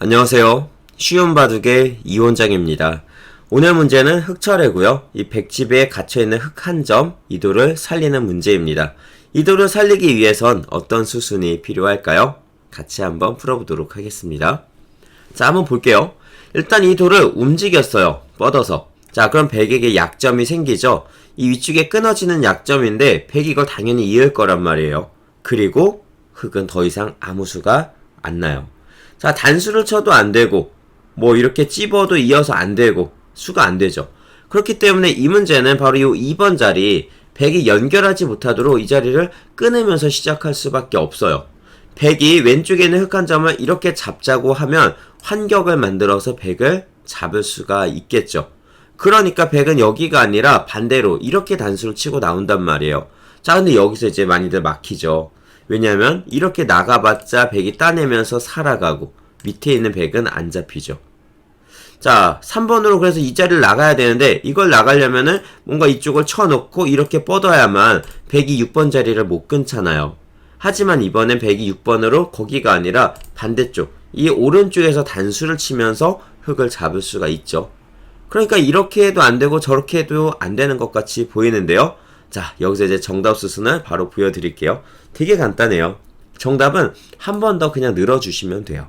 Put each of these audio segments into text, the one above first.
안녕하세요. 쉬운 바둑의 이원장입니다. 오늘 문제는 흑철이고요. 이 백집에 갇혀있는 흑 한 점, 이도를 살리는 문제입니다. 이도를 살리기 위해선 어떤 수순이 필요할까요? 같이 한번 풀어보도록 하겠습니다. 자, 한번 볼게요. 일단 이 돌을 움직였어요. 뻗어서. 자, 그럼 백에게 약점이 생기죠? 이 위쪽에 끊어지는 약점인데 백이 이걸 당연히 이을 거란 말이에요. 그리고 흑은 더 이상 아무 수가 안 나요. 자, 단수를 쳐도 안 되고, 뭐 이렇게 찝어도 이어서 안 되고, 수가 안 되죠. 그렇기 때문에 이 문제는 바로 이 2번 자리, 백이 연결하지 못하도록 이 자리를 끊으면서 시작할 수밖에 없어요. 백이 왼쪽에 있는 흑한 점을 이렇게 잡자고 하면 환격을 만들어서 백을 잡을 수가 있겠죠. 그러니까 백은 여기가 아니라 반대로 이렇게 단수를 치고 나온단 말이에요. 자, 근데 여기서 이제 많이들 막히죠. 왜냐하면 이렇게 나가봤자 백이 따내면서 살아가고 밑에 있는 백은 안 잡히죠. 자, 3번으로 그래서 이 자리를 나가야 되는데 이걸 나가려면은 뭔가 이쪽을 쳐놓고 이렇게 뻗어야만 백이 6번 자리를 못 끊잖아요. 하지만 이번엔 백이 6번으로 거기가 아니라 반대쪽 이 오른쪽에서 단수를 치면서 흙을 잡을 수가 있죠. 그러니까 이렇게 해도 안 되고 저렇게 해도 안 되는 것 같이 보이는데요. 자, 여기서 이제 정답 수순을 바로 보여드릴게요. 되게 간단해요. 정답은 한 번 더 그냥 늘어주시면 돼요.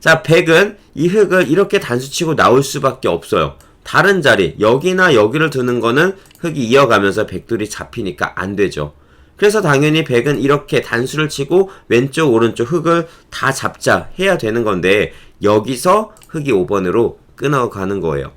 자, 100은 이 흙을 이렇게 단수치고 나올 수밖에 없어요. 다른 자리, 여기나 여기를 두는 거는 흙이 이어가면서 백돌이 잡히니까 안 되죠. 그래서 당연히 100은 이렇게 단수를 치고 왼쪽, 오른쪽 흙을 다 잡자 해야 되는 건데 여기서 흙이 5번으로 끊어가는 거예요.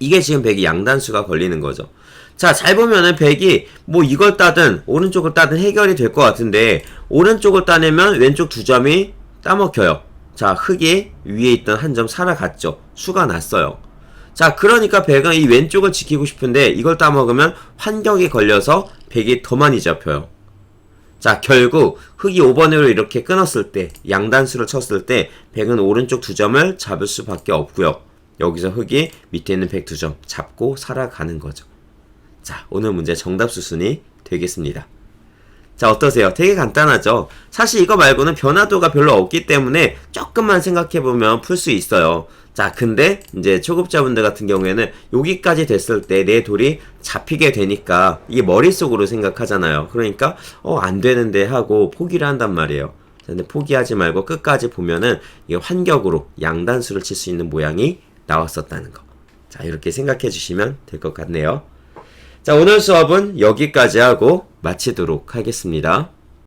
이게 지금 100이 양단수가 걸리는 거죠. 자, 잘 보면은 100이 뭐 이걸 따든 오른쪽을 따든 해결이 될 것 같은데 오른쪽을 따내면 왼쪽 두 점이 따먹혀요. 자, 흙이 위에 있던 한 점 살아갔죠. 수가 났어요. 자, 그러니까 100은 이 왼쪽을 지키고 싶은데 이걸 따먹으면 환경이 걸려서 100이 더 많이 잡혀요. 자, 결국 흙이 5번으로 이렇게 끊었을 때, 양단수를 쳤을 때 100은 오른쪽 두 점을 잡을 수밖에 없고요. 여기서 흙이 밑에 있는 100두점 잡고 살아가는 거죠. 자, 오늘 문제 정답 수순이 되겠습니다. 자, 어떠세요? 되게 간단하죠? 사실 이거 말고는 변화도가 별로 없기 때문에 조금만 생각해보면 풀 수 있어요. 자, 근데 이제 초급자분들 같은 경우에는 여기까지 됐을 때 내 돌이 잡히게 되니까 이게 머릿속으로 생각하잖아요. 그러니까, 어, 안 되는데 하고 포기를 한단 말이에요. 근데 포기하지 말고 끝까지 보면은 이게 환격으로 양단수를 칠 수 있는 모양이 나왔었다는 거. 자, 이렇게 생각해 주시면 될 것 같네요. 자, 오늘 수업은 여기까지 하고 마치도록 하겠습니다.